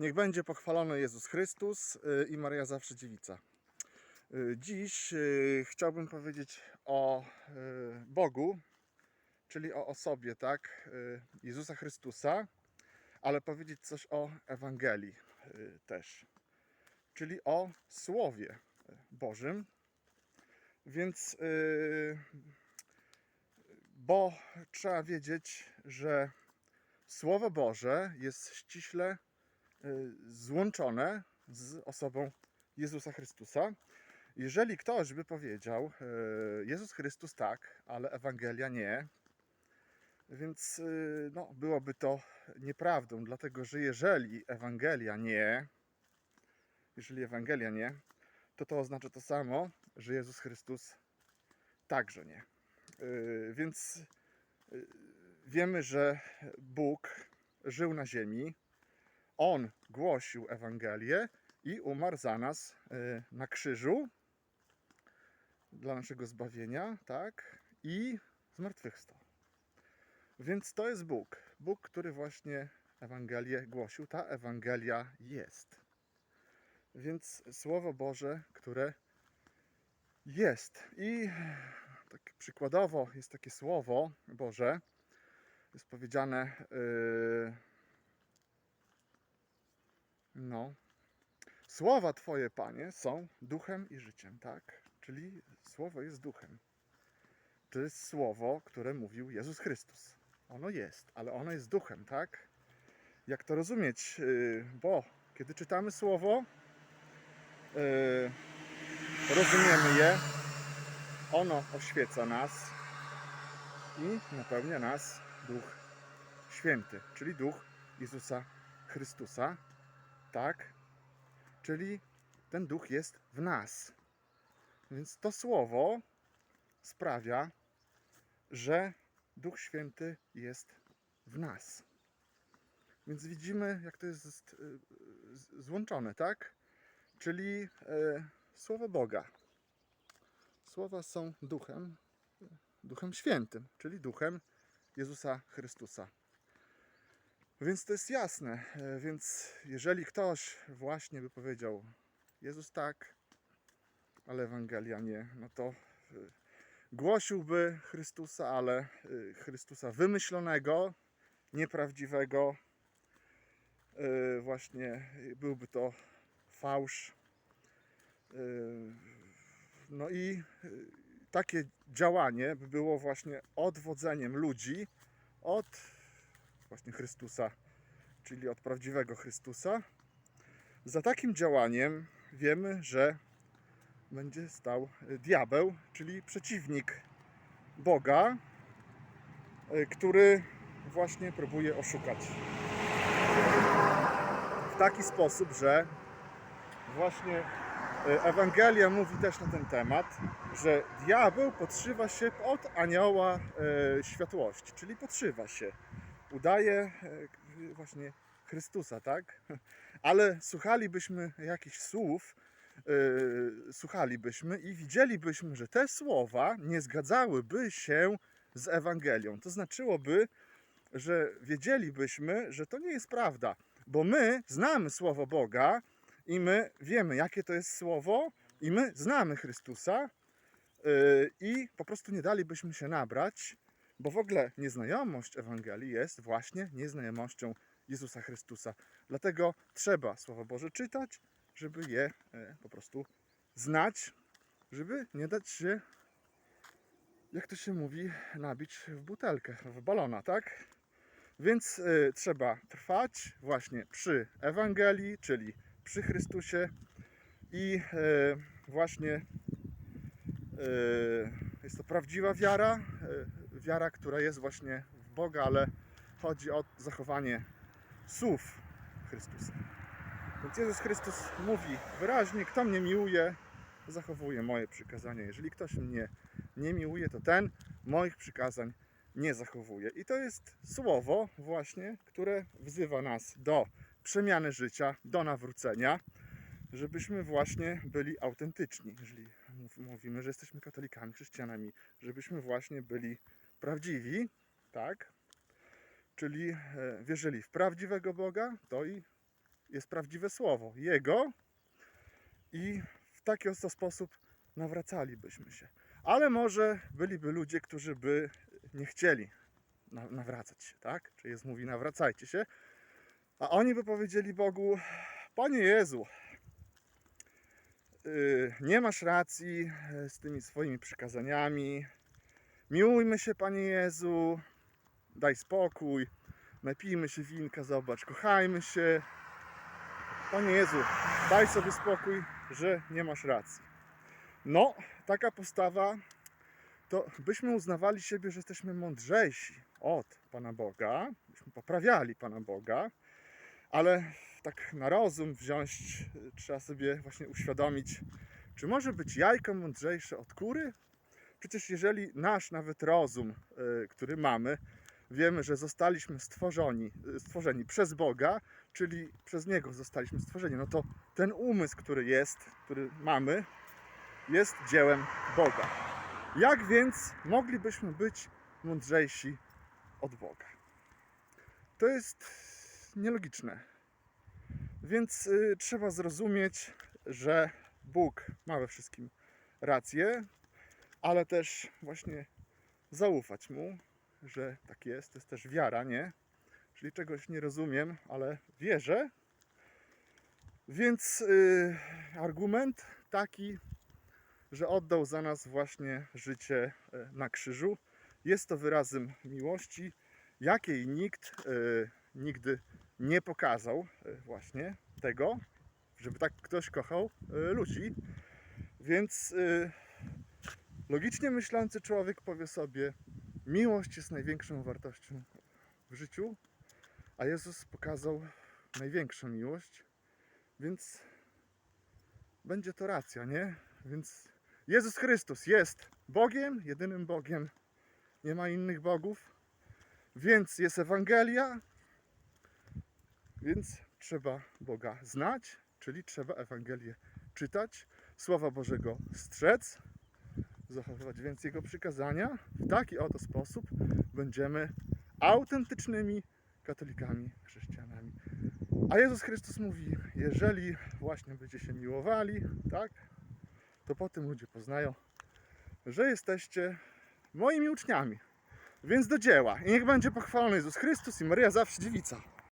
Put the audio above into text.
Niech będzie pochwalony Jezus Chrystus y, i Maria Zawsze Dziewica. Y, Dziś y, chciałbym powiedzieć o Bogu, czyli o osobie, tak, Jezusa Chrystusa, ale powiedzieć coś o Ewangelii też, czyli o Słowie Bożym. Więc, bo trzeba wiedzieć, że Słowo Boże jest ściśle złączone z osobą Jezusa Chrystusa. Jeżeli ktoś by powiedział, y, Jezus Chrystus tak, ale Ewangelia nie, więc y, no, byłoby to nieprawdą, dlatego że jeżeli Ewangelia nie, jeżeli Ewangelia nie, to to oznacza to samo, że Jezus Chrystus także nie. Y, Więc y, wiemy, że Bóg żył na ziemi, On głosił Ewangelię i umarł za nas y, na krzyżu dla naszego zbawienia, tak? I zmartwychwstał. Więc to jest Bóg. Bóg, który właśnie Ewangelię głosił. Ta Ewangelia jest. Więc Słowo Boże, które jest. I tak przykładowo jest takie Słowo Boże, jest powiedziane, yy, no, Słowa Twoje, Panie, są duchem i życiem, tak? Czyli Słowo jest duchem. To jest Słowo, które mówił Jezus Chrystus. Ono jest, ale ono jest duchem, tak? Jak to rozumieć? Yy, Bo kiedy czytamy Słowo, yy, rozumiemy je, ono oświeca nas i napełnia nas Duch Święty, czyli Duch Jezusa Chrystusa, tak? Czyli ten Duch jest w nas. Więc to słowo sprawia, że Duch Święty jest w nas. Więc widzimy, jak to jest y, złączone, tak? Czyli e, słowo Boga. Słowa są duchem, duchem świętym, czyli duchem Jezusa Chrystusa. Więc to jest jasne. E, Więc jeżeli ktoś właśnie by powiedział Jezus tak, ale Ewangelia nie, no to e, głosiłby Chrystusa, ale e, Chrystusa wymyślonego, nieprawdziwego. Właśnie byłby to fałsz. No i takie działanie by było właśnie odwodzeniem ludzi od właśnie Chrystusa, czyli od prawdziwego Chrystusa. Za takim działaniem wiemy, że będzie stał y, diabeł, czyli przeciwnik Boga, y, który właśnie próbuje oszukać. W taki sposób, że właśnie E, Ewangelia mówi też na ten temat, że diabeł podszywa się pod anioła e, światłości, czyli podszywa się. Udaje e, właśnie Chrystusa, tak? Ale słuchalibyśmy jakichś słów, e, słuchalibyśmy i widzielibyśmy, że te słowa nie zgadzałyby się z Ewangelią. To znaczyłoby, że wiedzielibyśmy, że to nie jest prawda, bo my znamy Słowo Boga, i my wiemy, jakie to jest słowo, i my znamy Chrystusa, yy, i po prostu nie dalibyśmy się nabrać, bo w ogóle nieznajomość Ewangelii jest właśnie nieznajomością Jezusa Chrystusa. Dlatego trzeba Słowo Boże czytać, żeby je e, po prostu znać, żeby nie dać się, jak to się mówi, nabić w butelkę, w balona, tak? Więc y, trzeba trwać właśnie przy Ewangelii, czyli przy Chrystusie i e, właśnie e, jest to prawdziwa wiara, wiara, która jest właśnie w Boga, ale chodzi o zachowanie słów Chrystusa. Więc Jezus Chrystus mówi wyraźnie, kto mnie miłuje, zachowuje moje przykazania. Jeżeli ktoś mnie nie miłuje, to ten moich przykazań nie zachowuje. I to jest słowo właśnie, które wzywa nas do przemiany życia, do nawrócenia, żebyśmy właśnie byli autentyczni. Jeżeli mów- mówimy, że jesteśmy katolikami, chrześcijanami, żebyśmy właśnie byli prawdziwi, tak? Czyli e, wierzyli w prawdziwego Boga, to i jest prawdziwe słowo Jego i w taki oto sposób nawracalibyśmy się. Ale może byliby ludzie, którzy by nie chcieli na- nawracać się, tak? Czy jest mówi nawracajcie się, a oni by powiedzieli Bogu, Panie Jezu, yy, nie masz racji yy, z tymi swoimi przykazaniami, miłujmy się Panie Jezu, daj spokój, napijmy się winka, zobacz, kochajmy się. Panie Jezu, daj sobie spokój, że nie masz racji. No, taka postawa, to byśmy uznawali siebie, że jesteśmy mądrzejsi od Pana Boga, byśmy poprawiali Pana Boga, ale tak na rozum wziąć, y, trzeba sobie właśnie uświadomić, czy może być jajko mądrzejsze od kury? Przecież jeżeli nasz nawet rozum, y, który mamy, wiemy, że zostaliśmy stworzeni, y, stworzeni przez Boga, czyli przez Niego zostaliśmy stworzeni, no to ten umysł, który jest, który mamy, jest dziełem Boga. Jak więc moglibyśmy być mądrzejsi od Boga? To jest nielogiczne. Więc y, trzeba zrozumieć, że Bóg ma we wszystkim rację, ale też właśnie zaufać Mu, że tak jest. To jest też wiara, nie? Czyli czegoś nie rozumiem, ale wierzę. Więc y, argument taki, że oddał za nas właśnie życie y, na krzyżu, jest to wyrazem miłości, jakiej nikt y, nigdy nie pokazał y, właśnie tego, żeby tak ktoś kochał y, ludzi. Więc y, logicznie myślący człowiek powie sobie, miłość jest największą wartością w życiu, a Jezus pokazał największą miłość, więc będzie to racja, nie? Więc Jezus Chrystus jest Bogiem, jedynym Bogiem, nie ma innych bogów, więc jest Ewangelia, więc trzeba Boga znać, czyli trzeba Ewangelię czytać, Słowa Bożego strzec, zachowywać więc Jego przykazania. W taki oto sposób będziemy autentycznymi katolikami, chrześcijanami. A Jezus Chrystus mówi, jeżeli właśnie będziecie się miłowali, tak, to potem ludzie poznają, że jesteście moimi uczniami. Więc do dzieła. I niech będzie pochwalony Jezus Chrystus i Maryja zawsze dziewica.